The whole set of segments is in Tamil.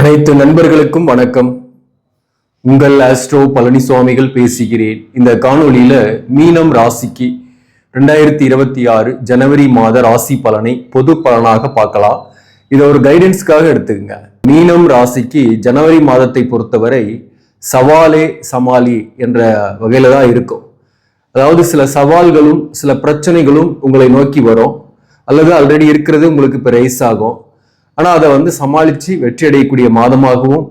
அனைத்து நண்பர்களுக்கும் வணக்கம். உங்கள் ஆஸ்ட்ரோ பழனிசுவாமிகள் பேசுகிறேன். இந்த காணொலியில மீனம் ராசிக்கு ரெண்டாயிரத்தி இருபத்தி ஆறு ஜனவரி மாத ராசி பலனை பொது பலனாக பார்க்கலாம். இதை ஒரு கைடன்ஸ்க்காக எடுத்துக்கங்க. மீனம் ராசிக்கு ஜனவரி மாதத்தை பொறுத்தவரை சவாலே சமாளி என்ற வகையில தான் இருக்கும். அதாவது சில சவால்களும் சில பிரச்சனைகளும் உங்களை நோக்கி வரும். அல்லது ஆல்ரெடி இருக்கிறது உங்களுக்கு இப்போ ரைஸ் ஆகும். ஆனால் அதை வந்து சமாளித்து வெற்றி அடையக்கூடிய மாதமாகவும்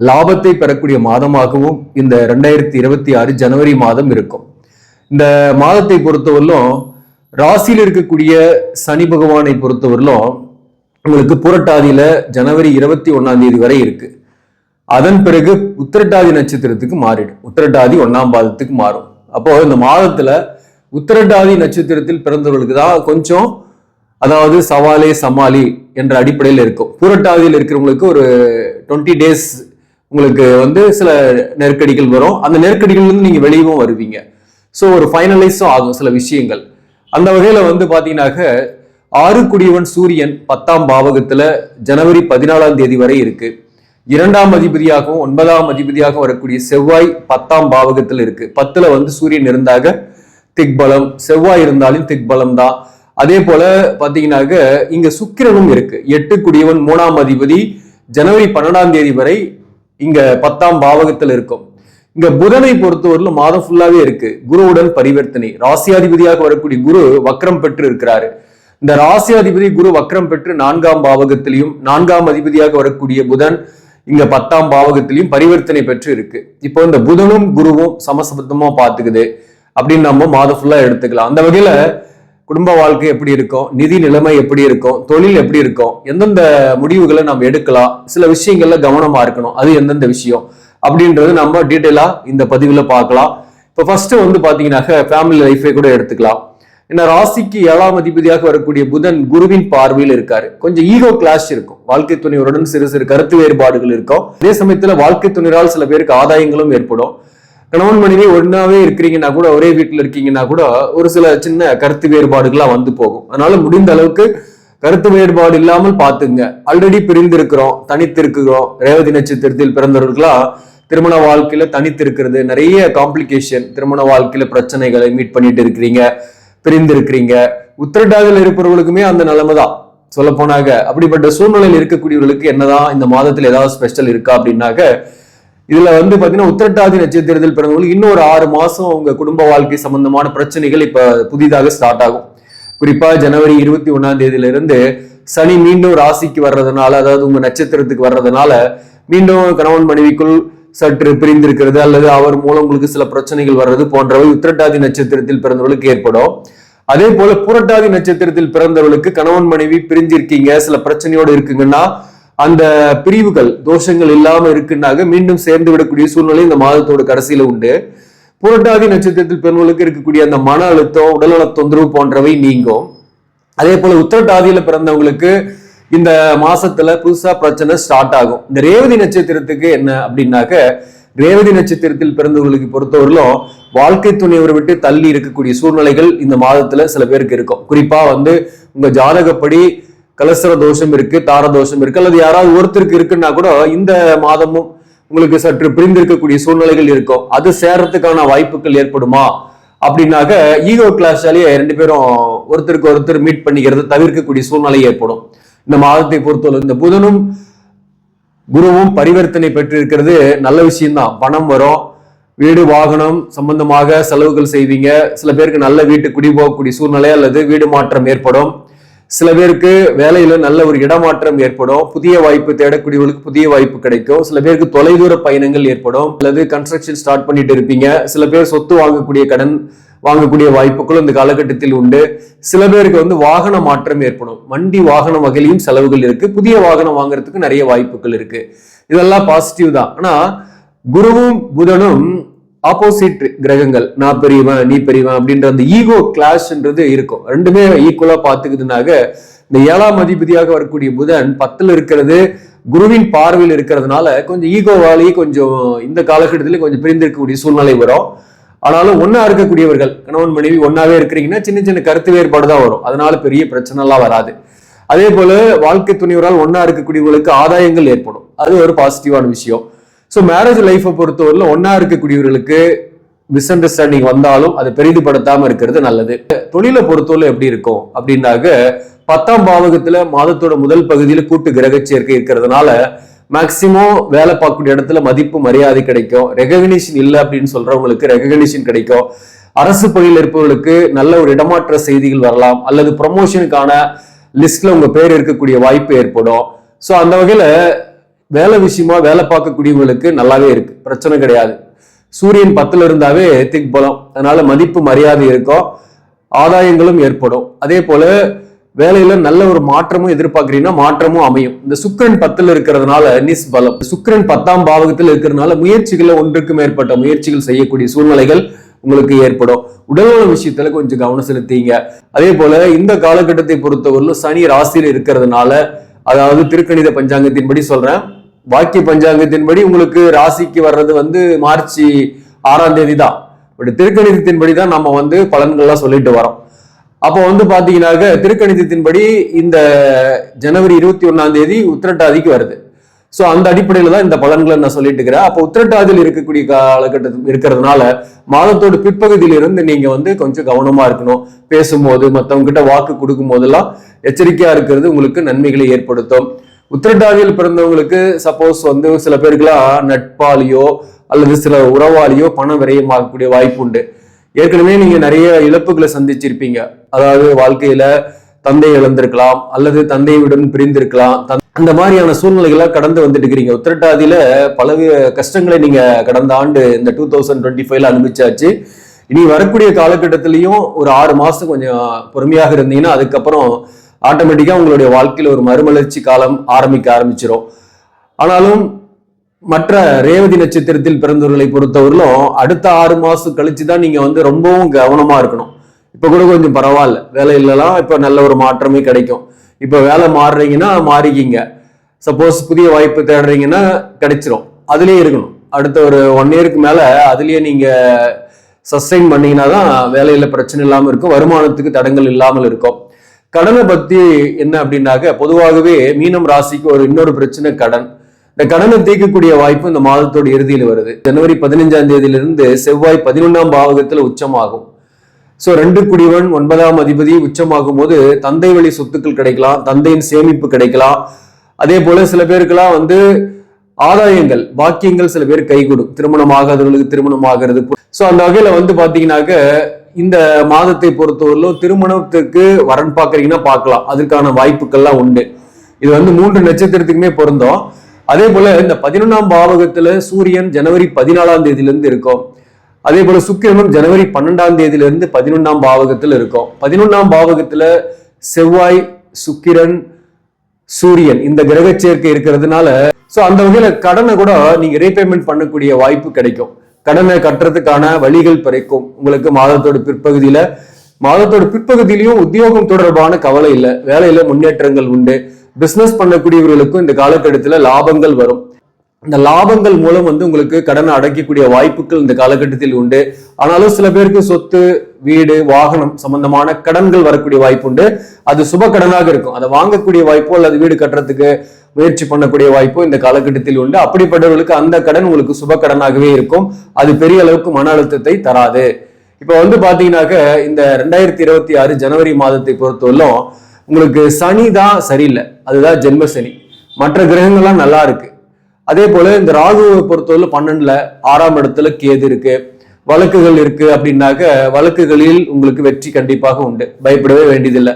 லாபத்தை பெறக்கூடிய மாதமாகவும் இந்த ரெண்டாயிரத்தி இருபத்தி ஆறு ஜனவரி மாதம் இருக்கும். இந்த மாதத்தை பொறுத்தவரையிலும் ராசியில் இருக்கக்கூடிய சனி பகவானை பொறுத்தவரையிலும் உங்களுக்கு புரட்டாதியில ஜனவரி இருபத்தி ஒன்னாம் தேதி வரை இருக்கு. அதன் பிறகு உத்திரட்டாதி நட்சத்திரத்துக்கு மாறிடும். உத்திரட்டாதி ஒன்னாம் பாதத்துக்கு மாறும். அப்போ இந்த மாதத்துல உத்திரட்டாதி நட்சத்திரத்தில் பிறந்தவர்களுக்கு தான் கொஞ்சம் அதாவது சவாலே சமாளி என்ற அடிப்படையில் இருக்கும். பூரட்டாதியில் இருக்கிறவங்களுக்கு ஒரு டுவெண்ட்டி டேஸ் உங்களுக்கு வந்து சில நெருக்கடிகள் வரும். அந்த நெருக்கடிகள் நீங்கள் நீங்க வெளியவும் வருவீங்க. ஸோ ஒரு ஃபைனலைஸும் ஆகும் சில விஷயங்கள். அந்த வகையில் வந்து பார்த்தீங்கன்னாக்க ஆறு குடியவன் சூரியன் பத்தாம் பாவகத்தில் ஜனவரி பதினாலாம் தேதி வரை இருக்கு. இரண்டாம் அதிபதியாகவும் ஒன்பதாம் அதிபதியாகவும் வரக்கூடிய செவ்வாய் பத்தாம் பாவகத்தில் இருக்கு. பத்துல வந்து சூரியன் இருந்தாக திக்பலம் செவ்வாய் இருந்தாலும் திக்பலம் தான். அதே போல பாத்தீங்கன்னாக்க இங்க சுக்கிரனும் இருக்கு. எட்டு குடியவன் மூணாம் அதிபதி ஜனவரி பன்னெண்டாம் தேதி வரை இங்க பத்தாம் பாவகத்தில் இருக்கும். இங்க புதனை பொறுத்தவரையிலும் மாதம் ஃபுல்லாவே இருக்கு. குருவுடன் பரிவர்த்தனை. ராசியாதிபதியாக வரக்கூடிய குரு வக்ரம் பெற்று இருக்கிறாரு. இந்த ராசியாதிபதி குரு வக்ரம் பெற்று நான்காம் பாவகத்திலையும் நான்காம் அதிபதியாக வரக்கூடிய புதன் இங்க பத்தாம் பாவகத்திலையும் பரிவர்த்தனை பெற்று இருக்கு. இப்போ இந்த புதனும் குருவும் சமசபத்தமா பாத்துக்குது அப்படின்னு நம்ம மாதம் ஃபுல்லா எடுத்துக்கலாம். அந்த வகையில குடும்ப வாழ்க்கை எப்படி இருக்கும்? நிதி நிலைமை எப்படி இருக்கும்? தொழில் எப்படி இருக்கும்? எந்தெந்த முடிவுகளை நம்ம எடுக்கலாம்? சில விஷயங்கள்ல கவனமா இருக்கணும். அது எந்தெந்த விஷயம்? அப்படின்றது நம்ம டீட்டெயிலா இந்த பதிவுல பார்க்கலாம். இப்போ ஃபர்ஸ்ட் வந்து பாத்தீங்கன்னாக்க ஃபேமிலி லைஃபை கூட எடுத்துக்கலாம். ஏன்னா ராசிக்கு ஏழாம் அதிபதியாக வரக்கூடிய புதன் குருவின் பார்வையில் இருக்காரு. கொஞ்சம் ஈகோ கிளாஷ் இருக்கும். வாழ்க்கை துணைவருடன் சிறு சிறு கருத்து வேறுபாடுகள் இருக்கும். அதே சமயத்துல வாழ்க்கை துணையால் சில பேருக்கு ஆதாயங்களும் ஏற்படும். கணவன் மனைவி ஒன்னாவே இருக்கிறீங்கன்னா கூட ஒரே வீட்டில் இருக்கீங்கன்னா கூட ஒரு சில சின்ன கருத்து வேறுபாடுகள்லாம் வந்து போகும். அதனால முடிந்த அளவுக்கு கருத்து வேறுபாடு இல்லாமல் பார்த்துங்க. ஆல்ரெடி பிரிந்திருக்கிறோம் தனித்திருக்கிறோம். ரேவதி நட்சத்திரத்தில் பிறந்தவர்களா திருமண வாழ்க்கையில தனித்திருக்கிறது. நிறைய காம்ப்ளிகேஷன் திருமண வாழ்க்கையில பிரச்சனைகளை மீட் பண்ணிட்டு இருக்கிறீங்க பிரிந்திருக்கிறீங்க. உத்திரட்டாதியில் இருப்பவர்களுக்குமே அந்த நிலைமை தான். சொல்ல போனாங்க அப்படிப்பட்ட சூழ்நிலையில் இருக்கக்கூடியவர்களுக்கு என்னதான் இந்த மாதத்தில் ஏதாவது ஸ்பெஷல் இருக்கா அப்படின்னாக்க இதுல வந்து பாத்தீங்கன்னா உத்திரட்டாதி நட்சத்திரத்தில் பிறந்தவங்களுக்கு இன்னொரு ஆறு மாசம் உங்க குடும்ப வாழ்க்கை சம்பந்தமான பிரச்சனைகள் இப்ப புதிதாக ஸ்டார்ட் ஆகும். குறிப்பா ஜனவரி இருபத்தி ஒன்னாம் தேதியில இருந்து சனி மீண்டும் ராசிக்கு வர்றதுனால அதாவது உங்க நட்சத்திரத்துக்கு வர்றதுனால மீண்டும் கணவன் மனைவிக்குள் சற்று பிரிந்திருக்கிறது அல்லது அவர் மூலம் உங்களுக்கு சில பிரச்சனைகள் வர்றது போன்றவை உத்திரட்டாதி நட்சத்திரத்தில் பிறந்தவர்களுக்கு ஏற்படும். அதே போல புரட்டாதி நட்சத்திரத்தில் பிறந்தவர்களுக்கு கணவன் மனைவி பிரிஞ்சிருக்கீங்க சில பிரச்சனையோடு இருக்குங்கன்னா அந்த பிரிவுகள் தோஷங்கள் இல்லாம இருக்குன்னாக மீண்டும் சேர்ந்து விடக்கூடிய சூழ்நிலை இந்த மாதத்தோட கடைசியில உண்டு. புரட்டாதி நட்சத்திரத்தில் பெண்களுக்கு இருக்கக்கூடிய அந்த மன அழுத்தம் உடல்நல தொந்தரவு போன்றவை நீங்கும். அதே போல உத்திரட்டாதியில பிறந்தவங்களுக்கு இந்த மாசத்துல புதுசா பிரச்சனை ஸ்டார்ட் ஆகும். இந்த ரேவதி நட்சத்திரத்துக்கு என்ன அப்படின்னாக்க ரேவதி நட்சத்திரத்தில் பிறந்தவர்களுக்கு பொறுத்தவரையிலும் வாழ்க்கை துணையவரை விட்டு தள்ளி இருக்கக்கூடிய சூழ்நிலைகள் இந்த மாதத்துல சில பேருக்கு இருக்கும். குறிப்பா வந்து உங்க ஜாதகப்படி கலசர தோஷம் இருக்கு தார தோஷம் இருக்கு அல்லது யாராவது ஒருத்தருக்கு இருக்குன்னா கூட இந்த மாதமும் உங்களுக்கு சற்று பிரிந்திருக்கக்கூடிய சூழ்நிலைகள் இருக்கும். அது சேரத்துக்கான வாய்ப்புகள் ஏற்படுமா? அப்படின்னாக்க ஈகோ கிளாஸாலேயே ரெண்டு பேரும் ஒருத்தருக்கு ஒருத்தர் மீட் பண்ணிக்கிறது தவிர்க்கக்கூடிய சூழ்நிலை ஏற்படும். இந்த மாதத்தை பொறுத்தவரை இந்த புதனும் குருவும் பரிவர்த்தனை பெற்றிருக்கிறது. நல்ல விஷயம்தான். பணம் வரும். வீடு வாகனம் சம்பந்தமாக செலவுகள் செய்வீங்க. சில பேருக்கு நல்ல வீட்டு குடி போகக்கூடிய சூழ்நிலை அல்லது வீடு மாற்றம் ஏற்படும். சில பேருக்கு வேலையில நல்ல ஒரு இடமாற்றம் ஏற்படும். புதிய வாய்ப்பு தேடக்கூடியவர்களுக்கு புதிய வாய்ப்பு கிடைக்கும். சில பேருக்கு தொலைதூர பயணங்கள் ஏற்படும். அல்லது கன்ஸ்ட்ரக்ஷன் ஸ்டார்ட் பண்ணிட்டு இருப்பீங்க. சில பேர் சொத்து வாங்கக்கூடிய கடன் வாங்கக்கூடிய வாய்ப்புகளும் இந்த காலகட்டத்தில் உண்டு. சில பேருக்கு வந்து வாகன மாற்றம் ஏற்படும். வண்டி வாகனம் வகையிலையும் செலவுகள் இருக்கு. புதிய வாகனம் வாங்குறதுக்கு நிறைய வாய்ப்புகள் இருக்கு. இதெல்லாம் பாசிட்டிவ் தான். ஆனா குருவும் புதனும் ஆப்போசிட் கிரகங்கள். நான் பெரியவன் நீ பெரியவன் அப்படின்ற அந்த ஈகோ கிளாஷ்ன்றது இருக்கும். ரெண்டுமே ஈக்குவலா பாத்துக்குதுனாக இந்த ஏழாம் அதிபதியாக வரக்கூடிய புதன் பத்துல இருக்கிறது குருவின் பார்வையில் இருக்கிறதுனால கொஞ்சம் ஈகோவாலேயே கொஞ்சம் இந்த காலகட்டத்திலே கொஞ்சம் பிரிந்திருக்கக்கூடிய சூழ்நிலை வரும். ஆனாலும் ஒன்னா இருக்கக்கூடியவர்கள் கணவன் மனைவி ஒன்னாவே இருக்கிறீங்கன்னா சின்ன சின்ன கருத்து வேறுபாடு தான் வரும். அதனால பெரிய பிரச்சனை எல்லாம் வராது. அதே போல வாழ்க்கை துணிவரால் ஒன்னா இருக்கக்கூடியவங்களுக்கு ஆதாயங்கள் ஏற்படும். அது ஒரு பாசிட்டிவான விஷயம். ஸோ மேரேஜ் லைஃப்பை பொறுத்தவரையில் ஒன்றா இருக்கக்கூடியவர்களுக்கு மிஸ் அண்டர்ஸ்டாண்டிங் வந்தாலும் அதை பெரிதுபடுத்தாமல் இருக்கிறது நல்லது. தொழிலை பொறுத்தவரை எப்படி இருக்கும்? அப்படின்னாக்க பத்தாம் பாவகத்தில் மாதத்தோட முதல் பகுதியில் கூட்டு கிரக சேர்க்கை இருக்கிறதுனால மேக்சிமம் வேலை பார்க்கக்கூடிய இடத்துல மதிப்பு மரியாதை கிடைக்கும். ரெகக்னிஷன் இல்லை அப்படின்னு சொல்றவங்களுக்கு ரெகக்னிஷன் கிடைக்கும். அரசு பணியில் இருப்பவர்களுக்கு நல்ல ஒரு இடமாற்ற செய்திகள் வரலாம். அல்லது ப்ரமோஷனுக்கான லிஸ்ட்ல உங்க பேர் இருக்கக்கூடிய வாய்ப்பு ஏற்படும். ஸோ அந்த வகையில வேலை விஷயமா வேலை பார்க்கக்கூடியவங்களுக்கு நல்லாவே இருக்கு. பிரச்சனை கிடையாது. சூரியன் பத்துல இருந்தாவே திக் பலம். அதனால மதிப்பு மரியாதை இருக்கும். ஆதாயங்களும் ஏற்படும். அதே போல வேலையில நல்ல ஒரு மாற்றமும் எதிர்பார்க்கறீங்கன்னா மாற்றமும் அமையும். இந்த சுக்கிரன் பத்துல இருக்கிறதுனால நிஸ் பலம் சுக்கிரன் பத்தாம் பாவகத்தில் இருக்கிறதுனால முயற்சிகளில் ஒன்றுக்கு மேற்பட்ட முயற்சிகள் செய்யக்கூடிய சூழ்நிலைகள் உங்களுக்கு ஏற்படும். உடல்நல விஷயத்துல கொஞ்சம் கவனம் செலுத்திங்க. அதே போல இந்த காலகட்டத்தை பொறுத்தவரையிலும் சனி ராசியில் இருக்கிறதுனால அதாவது திருக்கணித பஞ்சாங்கத்தின்படி சொல்றேன். வாக்கிய பஞ்சாங்கத்தின்படி உங்களுக்கு ராசிக்கு வர்றது வந்து மார்ச் ஆறாம் தேதி தான் பட் திருக்கணிதத்தின்படி தான் நம்ம வந்து பலன்கள்லாம் சொல்லிட்டு வரோம். அப்போ வந்து பார்த்தீங்கன்னாக்க திருக்கணிதத்தின்படி இந்த ஜனவரி இருபத்தி ஒன்னாம் தேதி உத்திரட்டாதிக்கு வருது. ஸோ அந்த அடிப்படையில் தான் இந்த பலன்களை நான் சொல்லிட்டு இருக்கிறேன். அப்போ உத்திரட்டாதியில் இருக்கக்கூடிய காலகட்டத்தில் இருக்கிறதுனால மாதத்தோட பிற்பகுதியில இருந்து வந்து கொஞ்சம் கவனமா இருக்கணும். பேசும்போது மற்றவங்க கிட்ட வாக்கு கொடுக்கும் போதெல்லாம் எச்சரிக்கையாக இருக்கிறது உங்களுக்கு நன்மைகளை ஏற்படுத்தும். உத்திரட்டாதியில் பிறந்தவங்களுக்கு சப்போஸ் வந்து சில பேருக்குலாம் நட்பாலியோ அல்லது சில உறவாளியோ பணம் விரயமாகக்கூடிய வாய்ப்பு உண்டு. ஏற்கனவே நீங்க நிறைய இழப்புகளை சந்திச்சிருப்பீங்க. அதாவது வாழ்க்கையில தந்தை இழந்திருக்கலாம் அல்லது தந்தையுடன் பிரிந்திருக்கலாம். தந்- அந்த மாதிரியான சூழ்நிலைகளாக கடந்து வந்துட்டு இருக்கிறீங்க. உத்திரட்டாதியில பல கஷ்டங்களை நீங்க கடந்த ஆண்டு இந்த டூ தௌசண்ட் டுவெண்ட்டி ஃபைவ்ல அனுபவிச்சாச்சு. இனி வரக்கூடிய காலகட்டத்திலையும் ஒரு ஆறு மாசம் கொஞ்சம் பொறுமையாக இருந்தீங்கன்னா அதுக்கப்புறம் ஆட்டோமேட்டிக்காக உங்களுடைய வாழ்க்கையில் ஒரு மறுமலர்ச்சி காலம் ஆரம்பிக்க ஆரம்பிச்சிரும். ஆனாலும் மற்ற ரேவதி நட்சத்திரத்தில் பிறந்தவர்களை பொறுத்தவரையிலும் அடுத்த ஆறு மாதம் கழிச்சு தான் நீங்கள் வந்து ரொம்பவும் கவனமாக இருக்கணும். இப்போ கூட கொஞ்சம் பரவாயில்ல. வேலை இல்லைலாம் இப்போ நல்ல ஒரு மாற்றமே கிடைக்கும். இப்போ வேலை மாறுறீங்கன்னா மாறிக்கிங்க. சப்போஸ் புதிய வாய்ப்பு தேடுறீங்கன்னா கிடைச்சிரும். அதுலேயே இருக்கணும். அடுத்த ஒரு ஒன் இயருக்கு மேலே அதுலேயே நீங்கள் சஸ்டைன் பண்ணீங்கன்னா தான் வேலையில் பிரச்சனை இல்லாமல் இருக்கும். வருமானத்துக்கு தடங்கள் இல்லாமல் இருக்கும். கடனை பத்தி என்ன அப்படின்னாக்க பொதுவாகவே மீனம் ராசிக்கு ஒரு இன்னொரு பிரச்சனை கடன். இந்த கடனை தீர்க்கக்கூடிய வாய்ப்பு இந்த மாதத்தோட இறுதியில் வருது. ஜனவரி பதினஞ்சாம் தேதியிலிருந்து செவ்வாய் பதினொன்றாம் பாவகத்தில் உச்சமாகும். சோ ரெண்டு குடிவன் ஒன்பதாம் அதிபதி உச்சமாகும் போது தந்தை வழி சொத்துக்கள் கிடைக்கலாம் தந்தையின் சேமிப்பு கிடைக்கலாம். அதே போல சில பேருக்கெல்லாம் வந்து ஆதாயங்கள் பாக்கியங்கள் சில பேர் கைகூடும். திருமணம் ஆகாதவர்களுக்கு திருமணம் ஆகிறது. சோ அந்த வகையில வந்து பாத்தீங்கன்னாக்க இந்த மாதத்தை பொறுத்தவரையிலும் திருமணத்துக்கு வரன் பார்க்குறீங்கன்னா பார்க்கலாம். அதற்கான வாய்ப்புகள்லாம் உண்டு. இது வந்து மூன்று நட்சத்திரத்துக்குமே பொருந்தோம். அதே போல இந்த பதினொன்றாம் பாவகத்துல சூரியன் ஜனவரி பதினாலாம் தேதியிலிருந்து இருக்கும். அதே போல சுக்கிரனும் ஜனவரி பன்னெண்டாம் தேதியிலிருந்து பதினொன்றாம் பாவகத்தில் இருக்கும். பதினொன்றாம் பாவகத்துல செவ்வாய் சுக்கிரன் சூரியன் இந்த கிரக சேர்க்கை இருக்கிறதுனால சோ அந்த வகையில கடனை கூட நீங்க ரீபேமெண்ட் பண்ணக்கூடிய வாய்ப்பு கிடைக்கும். கடனை கட்டுறதுக்கான வழிகள் பிறக்கும். உங்களுக்கு மாதத்தோட பிற்பகுதியில மாதத்தோட பிற்பகுதியிலையும் உத்தியோகம் தொடர்பான கவலை இல்லை வேலையில முன்னேற்றங்கள் உண்டு. பிசினஸ் பண்ணக்கூடியவர்களுக்கும் இந்த காலகட்டத்துல லாபங்கள் வரும். இந்த லாபங்கள் மூலம் வந்து உங்களுக்கு கடனை அடைக்கக்கூடிய வாய்ப்புகள் இந்த காலகட்டத்தில் உண்டு. ஆனாலும் சில பேருக்கு சொத்து வீடு வாகனம் சம்பந்தமான கடன்கள் வரக்கூடிய வாய்ப்பு உண்டு. அது சுப கடனாக இருக்கும். அதை வாங்கக்கூடிய வாய்ப்போ அல்லது வீடு கட்டுறதுக்கு முயற்சி பண்ணக்கூடிய வாய்ப்பும் இந்த காலகட்டத்தில் உண்டு. அப்படிப்பட்டவர்களுக்கு அந்த கடன் உங்களுக்கு சுப கடனாகவே இருக்கும். அது பெரிய அளவுக்கு மன அழுத்தத்தை தராது. இப்போ வந்து பாத்தீங்கன்னாக்க இந்த ரெண்டாயிரத்தி இருபத்தி ஆறு ஜனவரி மாதத்தை பொறுத்தவரையிலும் உங்களுக்கு சனி தான் சரியில்லை. அதுதான் ஜென்ம சனி. மற்ற கிரகங்கள்லாம் நல்லா இருக்கு. அதே போல இந்த ராகுவை பொறுத்தவரை பன்னெண்டுல ஆறாம் இடத்துல கேது இருக்கு. வழக்குகள் இருக்கு அப்படின்னாக்க வழக்குகளில் உங்களுக்கு வெற்றி கண்டிப்பாக உண்டு. பயப்படவே வேண்டியதில்லை.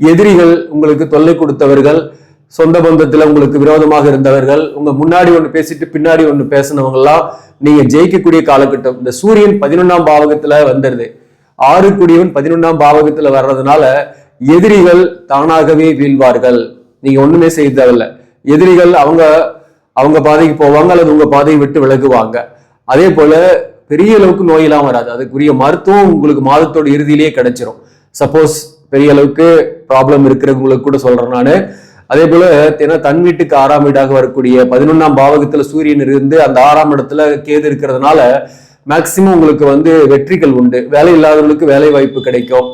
எதிரிகள் உங்களுக்கு தொல்லை கொடுத்தவர்கள் சொந்த பந்தத்தில் உங்களுக்கு விரோதமாக இருந்தவர்கள் உங்க முன்னாடி ஒன்று பேசிட்டு பின்னாடி ஒன்று பேசினவங்க எல்லாம் நீங்க ஜெயிக்கக்கூடிய காலகட்டம். இந்த சூரியன் பதினொன்னாம் பாவகத்துல வந்துருது. ஆறு குடியவன் பதினொன்னாம் பாவகத்துல வர்றதுனால எதிரிகள் தானாகவே வீழ்வார்கள். நீங்க ஒண்ணுமே செய்ய தேவையில்ல. எதிரிகள் அவங்க அவங்க பாதைக்கு போவாங்க அல்லது உங்க பாதையை விட்டு விலகுவாங்க. அதே போல பெரிய அளவுக்கு நோயெல்லாம் வராது. அதுக்குரிய மருத்துவம் உங்களுக்கு மாதத்தோட இறுதியிலேயே கிடைச்சிரும். சப்போஸ் பெரிய அளவுக்கு ப்ராப்ளம் இருக்கிறவங்களுக்கு கூட சொல்றேன் நான். அதே போல ஏன்னா தன் வீட்டுக்கு ஆறாம் வீடாக வரக்கூடிய பதினொன்னாம் பாவகத்துல சூரியன் இருந்து அந்த ஆறாம் இடத்துல கேது இருக்கிறதுனால மேக்சிமம் உங்களுக்கு வந்து வெற்றிகள் உண்டு. வேலை இல்லாதவர்களுக்கு வேலை வாய்ப்பு கிடைக்கும்.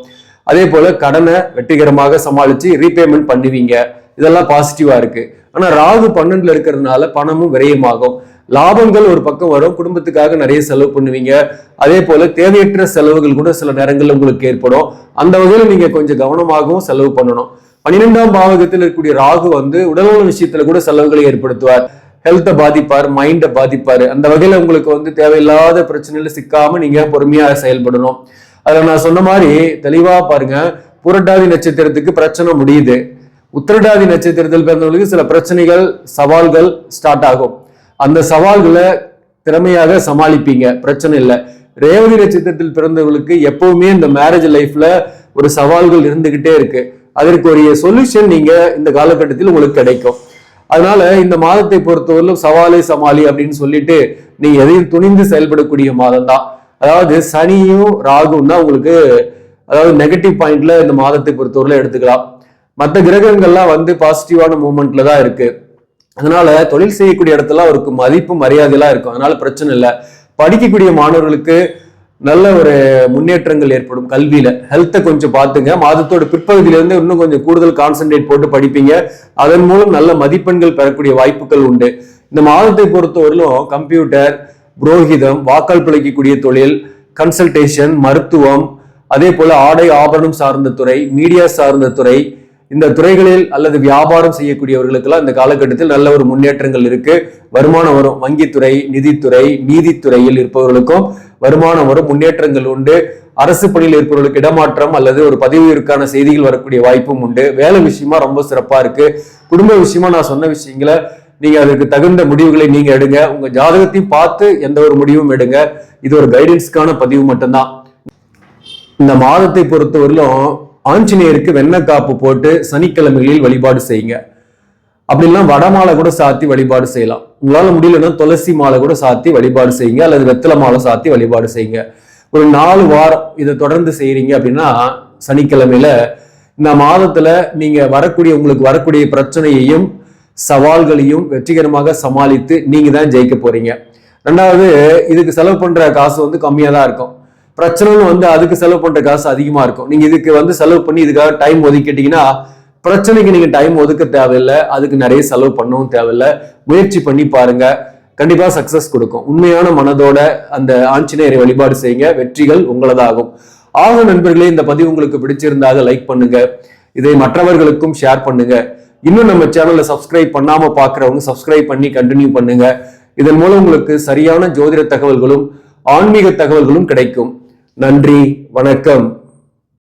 அதே போல கடனை வெற்றிகரமாக சமாளிச்சு ரீபேமெண்ட் பண்ணுவீங்க. இதெல்லாம் பாசிட்டிவா இருக்கு. ஆனா ராகு பன்னெண்டுல இருக்கிறதுனால பணமும் விரயமாகும். லாபங்கள் ஒரு பக்கம் வரும். குடும்பத்துக்காக நிறைய செலவு பண்ணுவீங்க. அதே போல தேவையற்ற செலவுகள் கூட சில நேரங்கள்ல உங்களுக்கு ஏற்படும். அந்த வகையில் நீங்க கொஞ்சம் கவனமாகவும் செலவு பண்ணணும். பன்னிரெண்டாம் பாவகத்தில் இருக்கக்கூடிய ராகு வந்து உடல்நல விஷயத்துல கூட செலவுகளை ஏற்படுத்துவார். ஹெல்த்தை பாதிப்பார் மைண்டை பாதிப்பார். அந்த வகையில உங்களுக்கு வந்து தேவையில்லாத பிரச்சனையில சிக்காம நீங்க பொறுமையா செயல்படணும். அதுல நான் சொன்ன மாதிரி தெளிவா பாருங்க. புரட்டாதி நட்சத்திரத்துக்கு பிரச்சனை முடியுது. உத்திரட்டாதி நட்சத்திரத்தில் பிறந்தவங்களுக்கு சில பிரச்சனைகள் சவால்கள் ஸ்டார்ட் ஆகும். அந்த சவால்களை திறமையாக சமாளிப்பீங்க. பிரச்சனை இல்லை. ரேவதி நட்சத்திரத்தில் பிறந்தவங்களுக்கு எப்பவுமே இந்த மேரேஜ் லைஃப்ல ஒரு சவால்கள் இருந்துகிட்டே இருக்கு. அதற்கு ஒரு சொல்யூஷன் நீங்க இந்த காலகட்டத்தில் உங்களுக்கு கிடைக்கும். அதனால இந்த மாதத்தை பொறுத்தவரையிலும் சவாலே சமாளி அப்படின்னு சொல்லிட்டு நீங்க எதையும் துணிந்து செயல்படக்கூடிய மாதம் தான். அதாவது சனியும் ராகும் தான் உங்களுக்கு அதாவது நெகட்டிவ் பாயிண்ட்ல இந்த மாதத்தை பொறுத்தவரையில எடுத்துக்கலாம். மற்ற கிரகங்கள்லாம் வந்து பாசிட்டிவான மூமெண்ட்ல தான் இருக்கு. அதனால தொழில் செய்யக்கூடிய இடத்துல அவருக்கு மதிப்பு மரியாதையெல்லாம் இருக்கும். அதனால பிரச்சனை இல்லை. படிக்கக்கூடிய மாணவர்களுக்கு நல்ல ஒரு முன்னேற்றங்கள் ஏற்படும் கல்வியில. ஹெல்த்தை கொஞ்சம் பார்த்துங்க. மாதத்தோட பிற்பகுதியில இருந்து இன்னும் கொஞ்சம் கூடுதல் கான்சென்ட்ரேட் போட்டு படிப்பீங்க. அதன் மூலம் நல்ல மதிப்பெண்கள் பெறக்கூடிய வாய்ப்புகள் உண்டு. இந்த மாதத்தை பொறுத்தவரையிலும் கம்ப்யூட்டர் புரோகிதம் வாக்கால் பிழைக்கக்கூடிய தொழில் கன்சல்டேஷன் மருத்துவம் அதே போல ஆடை ஆபரணம் சார்ந்த துறை மீடியா சார்ந்த துறை இந்த துறைகளில் அல்லது வியாபாரம் செய்யக்கூடியவர்களுக்கெல்லாம் இந்த காலகட்டத்தில் நல்ல ஒரு முன்னேற்றங்கள் இருக்கு. வருமானம் வரும். வங்கித்துறை நிதித்துறை நீதித்துறையில் இருப்பவர்களுக்கும் வருமானம் வரும் முன்னேற்றங்கள் உண்டு. அரசு பணியில் இருப்பவர்களுக்கு இடமாற்றம் அல்லது ஒரு பதவியிற்கான செய்திகள் வரக்கூடிய வாய்ப்பும் உண்டு. வேலை விஷயமா ரொம்ப சிறப்பா இருக்கு. குடும்ப விஷயமா நான் சொன்ன விஷயங்களை நீங்க அதுக்கு தகுந்த முடிவுகளை நீங்க எடுங்க. உங்க ஜாதகத்தையும் பார்த்து எந்த ஒரு முடிவும் எடுங்க. இது ஒரு கைடன்ஸ்க்கான பதிவு மட்டும்தான். இந்த மாதத்தை பொறுத்தவரையிலும் ஆஞ்சநேயருக்கு வெண்ணக்காப்பு போட்டு சனிக்கிழமைகளில் வழிபாடு செய்யுங்க. அப்படிலாம் வடமாலை கூட சாத்தி வழிபாடு செய்யலாம். உங்களால முடியலன்னா துளசி மாலை கூட சாத்தி வழிபாடு செய்யுங்க அல்லது வெத்தலை மாலை சாத்தி வழிபாடு செய்யுங்க. ஒரு நாலு வாரம் இதை தொடர்ந்து செய்யறீங்க அப்படின்னா சனிக்கிழமையில இந்த மாதத்துல நீங்க வரக்கூடிய உங்களுக்கு வரக்கூடிய பிரச்சனையையும் சவால்களையும் வெற்றிகரமாக சமாளித்து நீங்க தான் ஜெயிக்க போறீங்க. ரெண்டாவது இதுக்கு செலவு பண்ற காசு வந்து கம்மியா தான் இருக்கும். பிரச்சனைன்னு வந்து அதுக்கு செலவு பண்ற காசு அதிகமா இருக்கும். நீங்க இதுக்கு வந்து செலவு பண்ணி இதுக்காக டைம் ஒதுக்கிட்டீங்கன்னா பிரச்சனைக்கு நீங்க டைம் ஒதுக்க தேவையில்லை. அதுக்கு நிறைய செலவு பண்ணவும் தேவையில்லை. முயற்சி பண்ணி பாருங்க. கண்டிப்பா சக்சஸ் கொடுக்கும். உண்மையான மனதோட அந்த ஆஞ்சநேயரை வழிபாடு செய்யுங்க. வெற்றிகள் உங்களதாகும். ஆக நண்பர்களே இந்த பதிவு உங்களுக்கு பிடிச்சிருந்தாக லைக் பண்ணுங்க. இதை மற்றவர்களுக்கும் ஷேர் பண்ணுங்க. இன்னும் நம்ம சேனலை சப்ஸ்கிரைப் பண்ணாம பாக்குறவங்க சப்ஸ்கிரைப் பண்ணி கண்டினியூ பண்ணுங்க. இதன் மூலம் உங்களுக்கு சரியான ஜோதிட தகவல்களும் ஆன்மீக தகவல்களும் கிடைக்கும். நன்றி வணக்கம்.